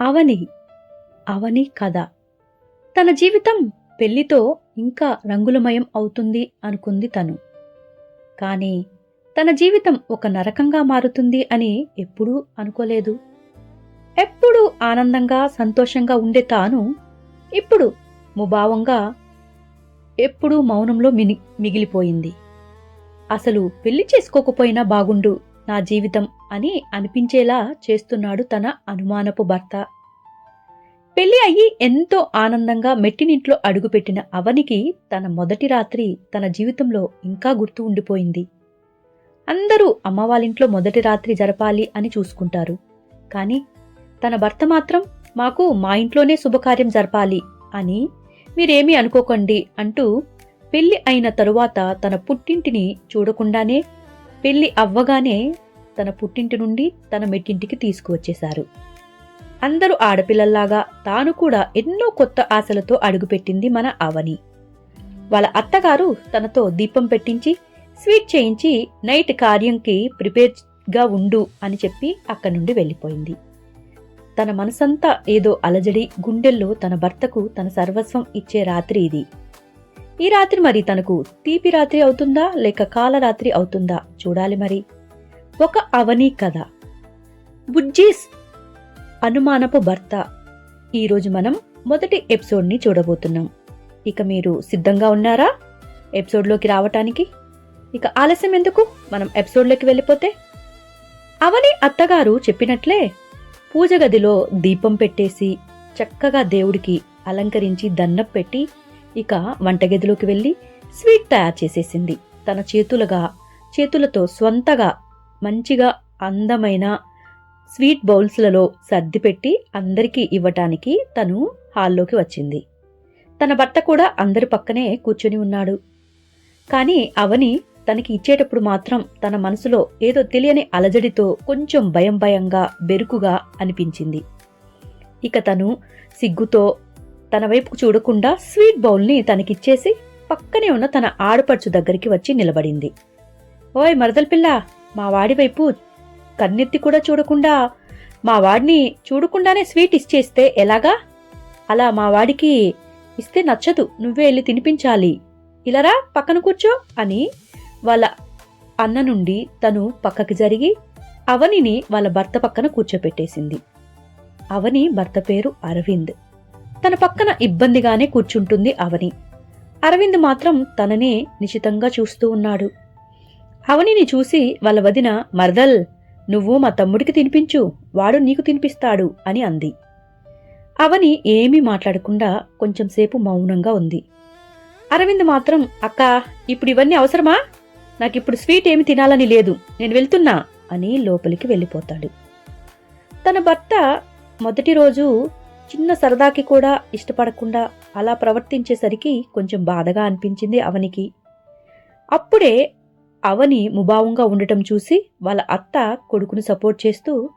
అవని అవని కథ. తన జీవితం పెళ్ళితో ఇంకా రంగులమయం అవుతుంది అనుకుంది తను. కానీ తన జీవితం ఒక నరకంగా మారుతుంది అని ఎప్పుడూ అనుకోలేదు. ఎప్పుడూ ఆనందంగా సంతోషంగా ఉండే తాను ఇప్పుడు ముభావంగా ఎప్పుడూ మౌనంలో మిని మిగిలిపోయింది. అసలు పెళ్ళి చేసుకోకపోయినా బాగుండు నా జీవితం అని అనిపించేలా చేస్తున్నాడు తన అనుమానపు భర్త. పెళ్ళి అయ్యి ఎంతో ఆనందంగా మెట్టినింట్లో అడుగుపెట్టిన అవనికి తన మొదటి రాత్రి తన జీవితంలో ఇంకా గుర్తు ఉండిపోయింది. అందరూ అమ్మవాళ్ళింట్లో మొదటి రాత్రి జరపాలి అని చూసుకుంటారు. కానీ తన భర్త మాత్రం మాకు మా ఇంట్లోనే శుభకార్యం జరపాలి అని మీరేమీ అనుకోకండి అంటూ పెళ్ళి అయిన తరువాత తన పుట్టింటిని చూడకుండానే పెళ్ళి అవ్వగానే తన పుట్టింటి నుండి తన మెట్టింటికి తీసుకువచ్చేశారు. అందరూ ఆడపిల్లల్లాగా తాను కూడా ఎన్నో కొత్త ఆశలతో అడుగుపెట్టింది మన అవని. వాళ్ళ అత్తగారు తనతో దీపం పెట్టించి స్వీట్ చేయించి నైట్ కార్యంకి ప్రిపేర్గా ఉండు అని చెప్పి అక్కడి నుండి వెళ్ళిపోయింది. తన మనసంతా ఏదో అలజడి గుండెల్లో తన భర్తకు తన సర్వస్వం ఇచ్చే రాత్రి ఇది. ఈ రాత్రి మరి తనకు తీపి రాత్రి అవుతుందా లేక కాలరాత్రి అవుతుందా చూడాలి మరి. ఒక అవని కథ. బుజ్జీస్ అనుమానపు భర్త. ఈరోజు మనం మొదటి ఎపిసోడ్ని చూడబోతున్నాం. ఇక మీరు సిద్ధంగా ఉన్నారా? ఎపిసోడ్లోకి రావటానికి? ఇక ఆలస్యం ఎందుకు? మనం ఎపిసోడ్లోకి వెళ్ళిపోతే? అవని అత్తగారు చెప్పినట్లే పూజ గదిలో దీపం పెట్టేసి చక్కగా దేవుడికి అలంకరించి దండం పెట్టి ఇక వంటగదిలోకి వెళ్ళి స్వీట్ తయారు చేసేసింది. తన చేతులుగా చేతులతో స్వంతగా మంచిగా అందమైన స్వీట్ బౌల్స్లలో సర్దిపెట్టి అందరికీ ఇవ్వటానికి తను హాల్లోకి వచ్చింది. తన భర్త కూడా అందరి పక్కనే కూర్చొని ఉన్నాడు. కానీ అవని తనకి ఇచ్చేటప్పుడు మాత్రం తన మనసులో ఏదో తెలియని అలజడితో కొంచెం భయం భయంగా బెరుకుగా అనిపించింది. ఇక తను సిగ్గుతో తన వైపుకు చూడకుండా స్వీట్ బౌల్ని తనకిచ్చేసి పక్కనే ఉన్న తన ఆడపడుచు దగ్గరికి వచ్చి నిలబడింది. ఓయ్ మరదల పిల్ల మా వాడి వైపు కన్నెత్తి కూడా చూడకుండా మా వాడిని చూడకుండానే స్వీట్ ఇచ్చేస్తే ఎలాగా? అలా మా వాడికి ఇస్తే నచ్చదు నువ్వే వెళ్ళి తినిపించాలి. ఇలారా పక్కన కూర్చో అని వాళ్ళ అన్న నుండి తను పక్కకి జరిగి అవనిని వాళ్ళ భర్త పక్కన కూర్చోపెట్టేసింది. అవని భర్త పేరు అరవింద్. తన పక్కన ఇబ్బందిగానే కూర్చుంటుంది అవని. అరవింద్ మాత్రం తననే నిశితంగా చూస్తూ ఉన్నాడు. అవనిని చూసి వాళ్ళ వదిన మరదల్ నువ్వు మా తమ్ముడికి తినిపించు వాడు నీకు తినిపిస్తాడు అని అంది. అవని ఏమీ మాట్లాడకుండా కొంచెంసేపు మౌనంగా ఉంది. అరవింద్ మాత్రం అక్క ఇప్పుడు ఇవన్నీ అవసరమా? నాకిప్పుడు స్వీట్ ఏమి తినాలని లేదు నేను వెళ్తున్నా అని లోపలికి వెళ్ళిపోతాడు. తన భర్త మొదటి రోజు చిన్న సరదాకి కూడా ఇష్టపడకుండా అలా ప్రవర్తించేసరికి కొంచెం బాధగా అనిపించింది అవనికి. అప్పుడే అవని ముభావంగా ఉండటం చూసి వాళ్ళ అత్త కొడుకును సపోర్ట్ చేస్తూ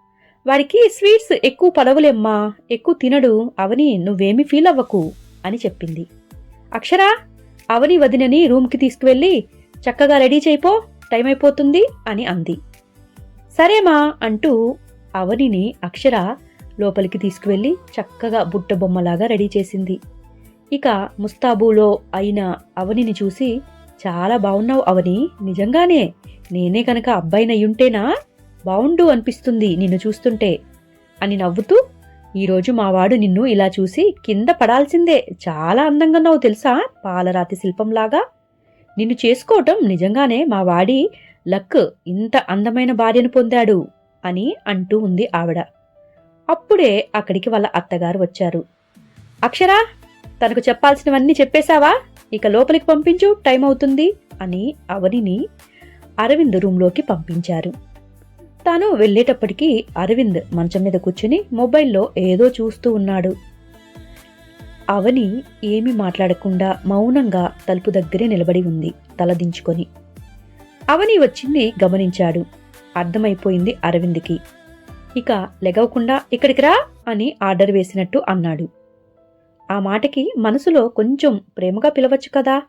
వారికి స్వీట్స్ ఎక్కువ పడవలేమ్మా ఎక్కువ తినడు అవని నువ్వేమి ఫీల్ అవ్వకు అని చెప్పింది. అక్షరా అవని వదినని రూమ్కి తీసుకువెళ్ళి చక్కగా రెడీ చేయిపో టైం అయిపోతుంది అని అంది. సరేమా అంటూ అవనిని అక్షర లోపలికి తీసుకువెళ్ళి చక్కగా బుట్ట బొమ్మలాగా రెడీ చేసింది. ఇక ముస్తాబులో అయిన అవనిని చూసి చాలా బాగున్నావు అవని. నిజంగానే. నేనే కనుక అబ్బాయినయ్యుంటేనా? బావుండు అనిపిస్తుంది నిన్ను చూస్తుంటే. అని నవ్వుతూ ఈరోజు మావాడు నిన్ను ఇలా చూసి కింద పడాల్సిందే. చాలా అందంగా ఉన్నావు తెలుసా? పాలరాతి శిల్పంలాగా. నిన్ను చేసుకోవటం నిజంగానే మా వాడి లక్. ఇంత అందమైన భార్యను పొందాడు అని అంటూ ఉంది ఆవిడ. అప్పుడే అక్కడికి వాళ్ళ అత్తగారు వచ్చారు. అక్షరా తనకు చెప్పాల్సినవన్నీ చెప్పేశావా? ఇక లోపలికి పంపించు టైం అవుతుంది అని అవనిని అరవింద్ రూంలోకి పంపించారు. తాను వెళ్ళేటప్పటికీ అరవింద్ మంచం మీద కూర్చుని మొబైల్లో ఏదో చూస్తూ ఉన్నాడు. అవని ఏమీ మాట్లాడకుండా మౌనంగా తలుపు దగ్గరే నిలబడి ఉంది తలదించుకొని అవని వచ్చింది గమనించాడు. అర్థమైపోయింది అరవింద్కి. ఇక లెగవకుండా ఇక్కడికి రా అని ఆర్డర్ వేసినట్టు అన్నాడు. ఆ మాటకి మనసులో కొంచెం ప్రేమగా పిలవచ్చు కదా?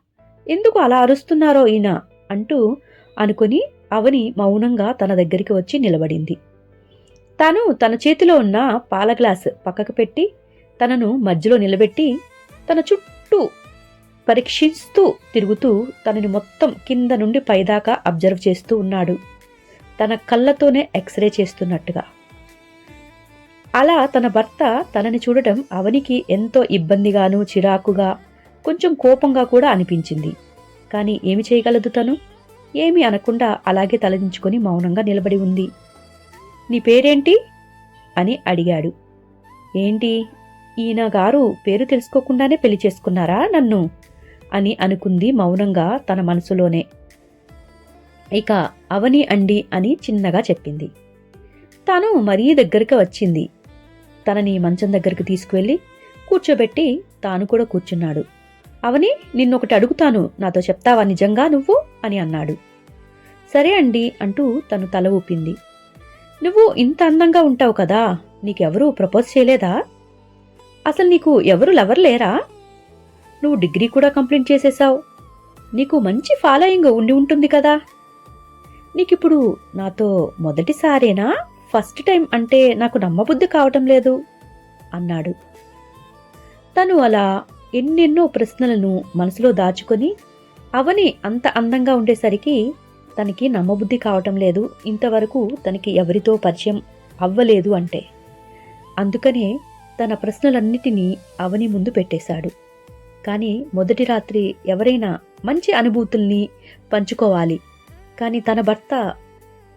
ఎందుకు అలా అరుస్తున్నారో ఈయన? అంటూ అనుకుని అవని మౌనంగా తన దగ్గరికి వచ్చి నిలబడింది. తాను తన చేతిలో ఉన్న పాల గ్లాస్ పక్కకు పెట్టి తనను మధ్యలో నిలబెట్టి తన చుట్టూ పరీక్షిస్తూ తిరుగుతూ తనని మొత్తం కింద నుండి పైదాకా అబ్జర్వ్ చేస్తూ ఉన్నాడు. తన కళ్ళతోనే ఎక్స్రే చేస్తున్నట్టుగా. అలా తన భర్త తనని చూడటం అవనికి ఎంతో ఇబ్బందిగాను చిరాకుగా కొంచెం కోపంగా కూడా అనిపించింది. కానీ ఏమి చేయగలదు తను? ఏమీ అనకుండా అలాగే తలదించుకొని మౌనంగా నిలబడి ఉంది. నీ పేరేంటి? అని అడిగాడు. ఏంటి? ఈయన గారు పేరు తెలుసుకోకుండానే పెళ్ళి చేసుకున్నారా నన్ను? అని అనుకుంది మౌనంగా తన మనసులోనే. ఇక అవని అండి అని చిన్నగా చెప్పింది. తాను మరీ దగ్గరికి వచ్చింది. తనని మంచం దగ్గరికి తీసుకువెళ్ళి కూర్చోబెట్టి తాను కూడా కూర్చున్నాడు. అవని నిన్నొకటి అడుగుతాను నాతో చెప్తావా నిజంగా నువ్వు? అని అన్నాడు. సరే అండి అంటూ తను తల ఊపింది. నువ్వు ఇంత అందంగా ఉంటావు కదా నీకెవరూ ప్రపోజ్ చేయలేదా? అసలు నీకు ఎవరు లవర్ లేరా? నువ్వు డిగ్రీ కూడా కంప్లీట్ చేసేసావు నీకు మంచి ఫాలోయింగ్ ఉండి ఉంటుంది కదా. నీకిప్పుడు నాతో మొదటిసారేనా? ఫస్ట్ టైం అంటే నాకు నమ్మబుద్ధి కావటం లేదు అన్నాడు. తను అలా ఎన్నెన్నో ప్రశ్నలను మనసులో దాచుకొని అవని అంత అందంగా ఉండేసరికి తనకి నమ్మబుద్ధి కావటం లేదు ఇంతవరకు తనకి ఎవరితో పరిచయం అవ్వలేదు అంటే. అందుకనే తన ప్రశ్నలన్నిటినీ అవని ముందు పెట్టేశాడు. కానీ మొదటి రాత్రి ఎవరైనా మంచి అనుభూతుల్ని పంచుకోవాలి. కానీ తన భర్త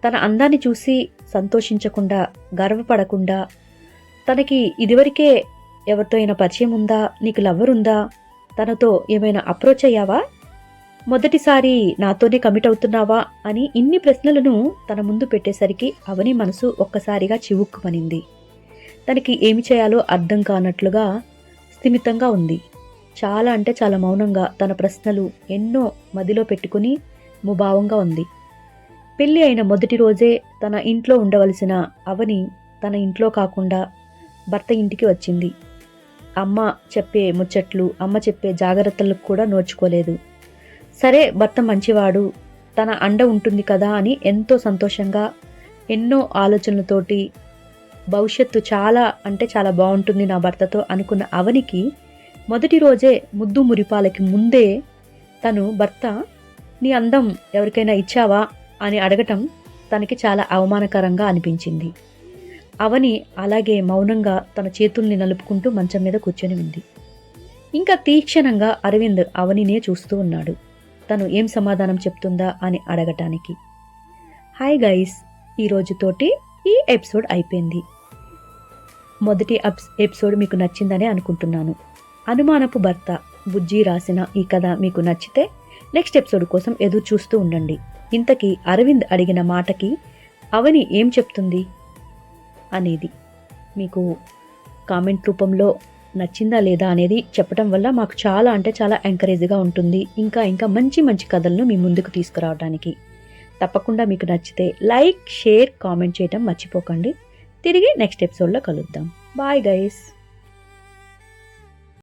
తన అందాన్ని చూసి సంతోషించకుండా గర్వపడకుండా తనకి ఇదివరకే ఎవరితో అయినా పరిచయం ఉందా నీకు లవ్వర్ ఉందా తనతో ఏమైనా అప్రోచ్ అయ్యావా? మొదటిసారి నాతోనే కమిట్ అవుతున్నావా అని ఇన్ని ప్రశ్నలను తన ముందు పెట్టేసరికి అవని మనసు ఒక్కసారిగా చివుక్కుమనింది. తనకి ఏమి చేయాలో అర్థం కానట్లుగా స్థిమితంగా ఉంది. చాలా అంటే చాలా మౌనంగా తన ప్రశ్నలు ఎన్నో మదిలో పెట్టుకుని ముభావంగా ఉంది. పెళ్ళి అయిన మొదటి రోజే తన ఇంట్లో ఉండవలసిన అవని తన ఇంట్లో కాకుండా భర్త ఇంటికి వచ్చింది. అమ్మ చెప్పే ముచ్చట్లు అమ్మ చెప్పే జాగ్రత్తలకు కూడా నోచుకోలేదు. సరే భర్త మంచివాడు తన అండ ఉంటుంది కదా అని ఎంతో సంతోషంగా ఎన్నో ఆలోచనలతోటి భవిష్యత్తు చాలా అంటే చాలా బాగుంటుంది నా భర్తతో అనుకున్న అవనికి మొదటి రోజే ముద్దు మురిపాలకి ముందే తను భర్త నీ అందం ఎవరికైనా ఇచ్చావా? అని అడగటం తనకి చాలా అవమానకరంగా అనిపించింది. అవని అలాగే మౌనంగా తన చేతుల్ని నలుపుకుంటూ మంచం మీద కూర్చొని ఉంది. ఇంకా తీక్షణంగా అరవింద్ అవనినే చూస్తూ ఉన్నాడు. తను ఏం సమాధానం చెప్తుందా అని అడగటానికి. హాయ్ గైస్ ఈ ఈ ఎపిసోడ్ అయిపోయింది. మొదటి ఎపిసోడ్ మీకు నచ్చిందనే అనుకుంటున్నాను. అనుమానపు భర్త బుజ్జి రాసిన ఈ కథ మీకు నచ్చితే నెక్స్ట్ ఎపిసోడ్ కోసం ఎదురు చూస్తూ ఉండండి. ఇంతకీ అరవింద్ అడిగిన మాటకి అవని ఏం చెప్తుంది? అనేది మీకు కామెంట్ రూపంలో నచ్చిందా లేదా అనేది చెప్పడం వల్ల మాకు చాలా అంటే చాలా ఎంకరేజ్గా ఉంటుంది. ఇంకా ఇంకా మంచి మంచి కథలను మీ ముందుకు తీసుకురావడానికి తప్పకుండా మీకు నచ్చితే లైక్ షేర్ కామెంట్ చేయడం మర్చిపోకండి. తిరిగి నెక్స్ట్ ఎపిసోడ్లో కలుద్దాం. Bye guys.